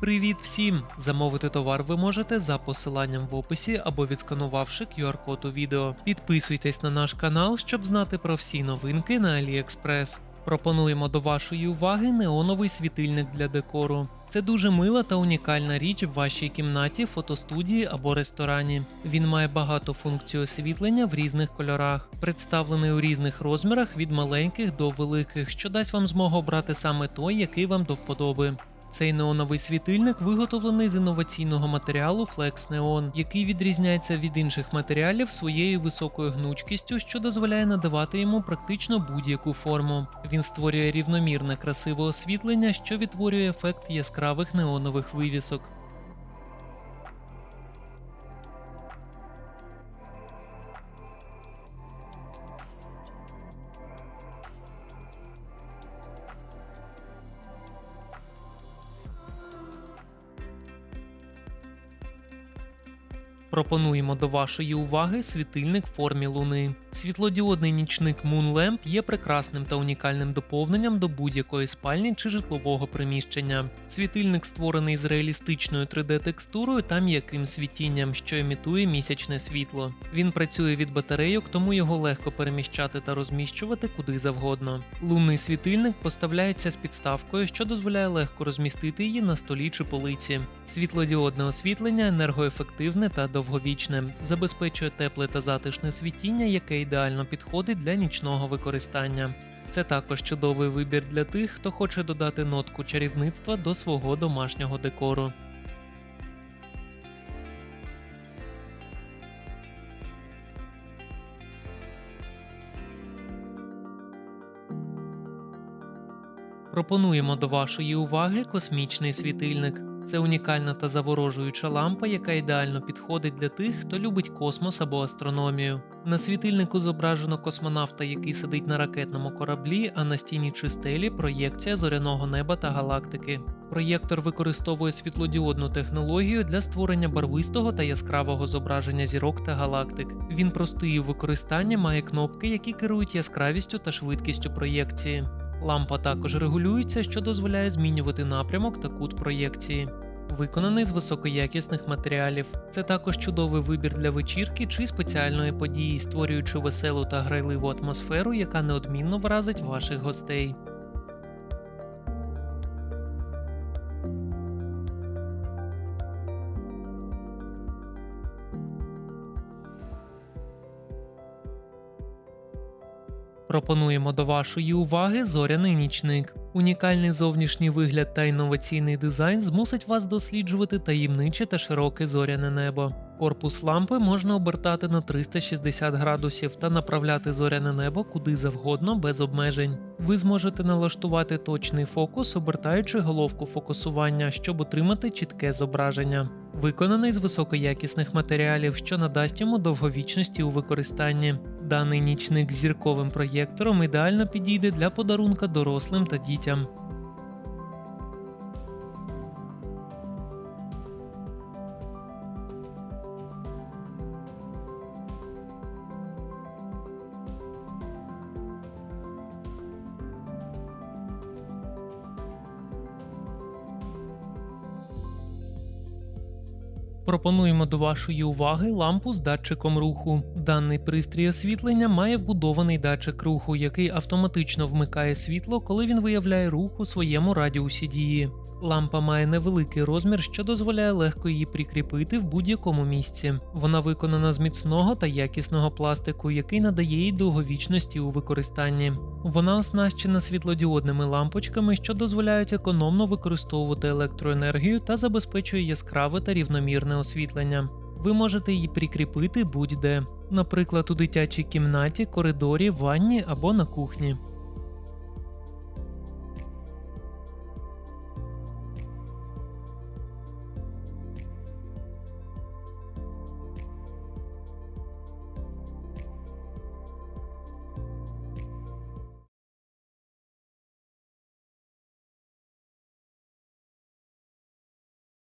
Привіт всім! Замовити товар ви можете за посиланням в описі або відсканувавши QR-код у відео. Підписуйтесь на наш канал, щоб знати про всі новинки на AliExpress. Пропонуємо до вашої уваги неоновий світильник для декору. Це дуже мила та унікальна річ в вашій кімнаті, фотостудії або ресторані. Він має багато функцій освітлення в різних кольорах, представлений у різних розмірах від маленьких до великих, що дасть вам змогу обрати саме той, який вам до вподоби. Цей неоновий світильник виготовлений з інноваційного матеріалу Flex Neon, який відрізняється від інших матеріалів своєю високою гнучкістю, що дозволяє надавати йому практично будь-яку форму. Він створює рівномірне красиве освітлення, що відтворює ефект яскравих неонових вивісок. Пропонуємо до вашої уваги світильник в формі луни. Світлодіодний нічник Moon Lamp є прекрасним та унікальним доповненням до будь-якої спальні чи житлового приміщення. Світильник створений з реалістичною 3D-текстурою та м'яким світінням, що імітує місячне світло. Він працює від батарейок, тому його легко переміщати та розміщувати куди завгодно. Лунний світильник поставляється з підставкою, що дозволяє легко розмістити її на столі чи полиці. Світлодіодне освітлення енергоефективне та довговічне, забезпечує тепле та затишне світіння, яке ідеально підходить для нічного використання. Це також чудовий вибір для тих, хто хоче додати нотку чарівництва до свого домашнього декору. Пропонуємо до вашої уваги космічний світильник. Це унікальна та заворожуюча лампа, яка ідеально підходить для тих, хто любить космос або астрономію. На світильнику зображено космонавта, який сидить на ракетному кораблі, а на стіні чи стелі проєкція зоряного неба та галактики. Проєктор використовує світлодіодну технологію для створення барвистого та яскравого зображення зірок та галактик. Він простий у використанні має кнопки, які керують яскравістю та швидкістю проєкції. Лампа також регулюється, що дозволяє змінювати напрямок та кут проєкції. Виконаний з високоякісних матеріалів. Це також чудовий вибір для вечірки чи спеціальної події, створюючи веселу та грайливу атмосферу, яка неодмінно вразить ваших гостей. Пропонуємо до вашої уваги зоряний нічник. Унікальний зовнішній вигляд та інноваційний дизайн змусить вас досліджувати таємниче та широке зоряне небо. Корпус лампи можна обертати на 360 градусів та направляти зоряне небо куди завгодно без обмежень. Ви зможете налаштувати точний фокус, обертаючи головку фокусування, щоб отримати чітке зображення. Виконаний з високоякісних матеріалів, що надасть йому довговічності у використанні. Даний нічник з зірковим проєктором ідеально підійде для подарунка дорослим та дітям. Пропонуємо до вашої уваги лампу з датчиком руху. Даний пристрій освітлення має вбудований датчик руху, який автоматично вмикає світло, коли він виявляє рух у своєму радіусі дії. Лампа має невеликий розмір, що дозволяє легко її прикріпити в будь-якому місці. Вона виконана з міцного та якісного пластику, який надає їй довговічності у використанні. Вона оснащена світлодіодними лампочками, що дозволяють економно використовувати електроенергію та забезпечує яскраве та рівномірне освітлення. Ви можете її прикріпити будь-де, наприклад, у дитячій кімнаті, коридорі, ванні або на кухні.